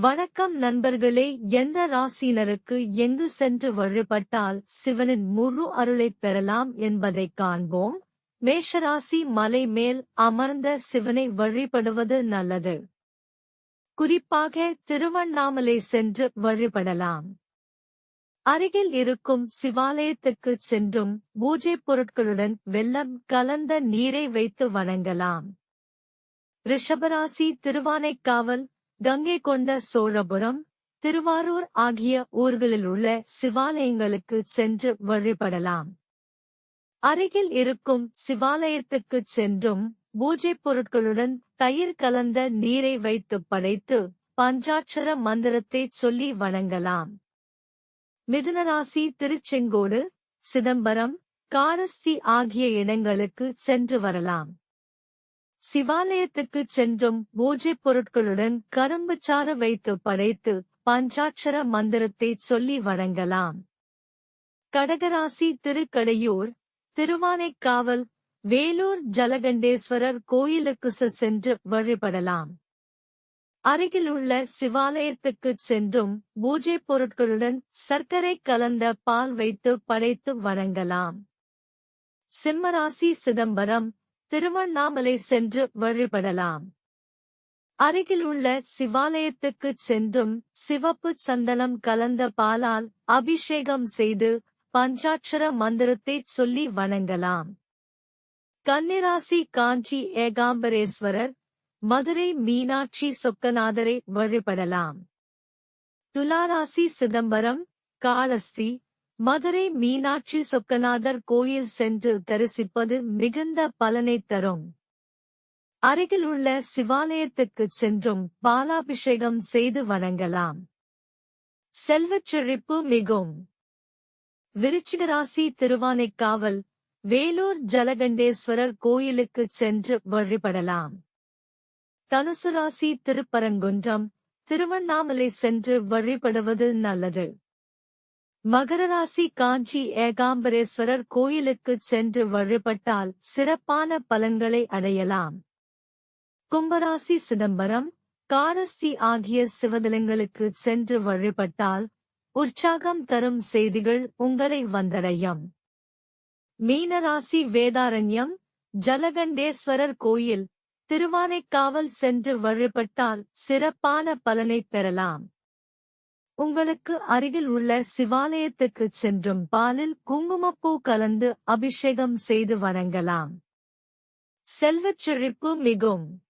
வணக்கம் நண்பர்களே எந்த ராசினருக்கு எங்கு சென்று வழிபட்டால் சிவனின் முழு அருளைப் பெறலாம் என்பதைக் காண்போம். மேஷராசி மலை மேல் அமர்ந்த சிவனை வழிபடுவது நல்லது. குறிப்பாக திருவண்ணாமலை சென்று வழிபடலாம். அருகில் இருக்கும் சிவாலயத்துக்குச் சென்றும் பூஜை பொருட்களுடன் வெள்ளம் கலந்த நீரை வைத்து வணங்கலாம். ரிஷபராசி திருவானைக்காவல் கங்கை கொண்ட சோழபுரம் திருவாரூர் ஆகிய ஊர்களில் உள்ள சிவாலயங்களுக்கு சென்று வழிபடலாம். அருகில் இருக்கும் சிவாலயத்துக்கு சென்றும் பூஜை பொருட்களுடன் தயிர் கலந்த நீரை வைத்து படைத்து பஞ்சாட்சர மந்திரத்தை சொல்லி வணங்கலாம். மிதுனராசி திருச்செங்கோடு சிதம்பரம் காரஸ்தி ஆகிய இடங்களுக்கு சென்று வரலாம். சிவாலயத்துக்கு சென்றும் பூஜை பொருட்களுடன் கரும்பு சாறு வைத்து படைத்து பஞ்சாட்சர மந்திரத்தை சொல்லி வணங்கலாம் கடகராசி திருக்கடையூர் திருவானைக்காவல் வேலூர் ஜலகண்டேஸ்வரர் கோயிலுக்கு சென்று வழிபடலாம். அருகிலுள்ள சிவாலயத்துக்கு சென்றும் பூஜை பொருட்களுடன் சர்க்கரை கலந்த பால் வைத்து படைத்து வணங்கலாம் சிம்மராசி சிதம்பரம் திருவண்ணாமலை சென்று வழிபடலாம். அருகிலுள்ள சிவாலயத்துக்குச் சென்றும் சிவப்பு சந்தனம் கலந்த பாலால் அபிஷேகம் செய்து பஞ்சாட்சர மந்திரத்தைச் சொல்லி வணங்கலாம். கன்னிராசி காஞ்சி ஏகாம்பரேஸ்வரர் மதுரை மீனாட்சி சொக்கநாதரை வழிபடலாம். துலாராசி சிதம்பரம் காளஸ்தி மதுரை மீனாட்சி சொக்கநாதர் கோயில் சென்று தரிசிப்பது மிகுந்த பலனை தரும். அருகிலுள்ள சிவாலயத்துக்குச் சென்றும் பாலாபிஷேகம் செய்து வணங்கலாம். செல்வச் செழிப்பு மிகும். விருச்சிகராசி திருவானைக்காவல் வேலூர் ஜலகண்டேஸ்வரர் கோயிலுக்குச் சென்று வழிபடலாம். தனுசுராசி திருப்பரங்குன்றம் திருவண்ணாமலை சென்று வழிபடுவது நல்லது. மகரராசி காஞ்சி ஏகாம்பரேஸ்வரர் கோயிலுக்குச் சென்று வழிபட்டால் சிறப்பான பலன்களை அடையலாம். கும்பராசி சிதம்பரம் காரஸ்தி ஆகிய சிவதலங்களுக்கு சென்று வழிபட்டால் உற்சாகம் தரும் செய்திகள் உங்களை வந்தடையும். மீனராசி வேதாரண்யம் ஜலகண்டேஸ்வரர் கோயில் திருவானைக்காவல் சென்று வழிபட்டால் சிறப்பான பலனை பெறலாம். உங்களுக்கு அருகில் உள்ள சிவாலயத்துக்குச் சென்றும் பாலில் குங்குமப்பூ கலந்து அபிஷேகம் செய்து வணங்கலாம். செல்வச் செழிப்பு மிகும்.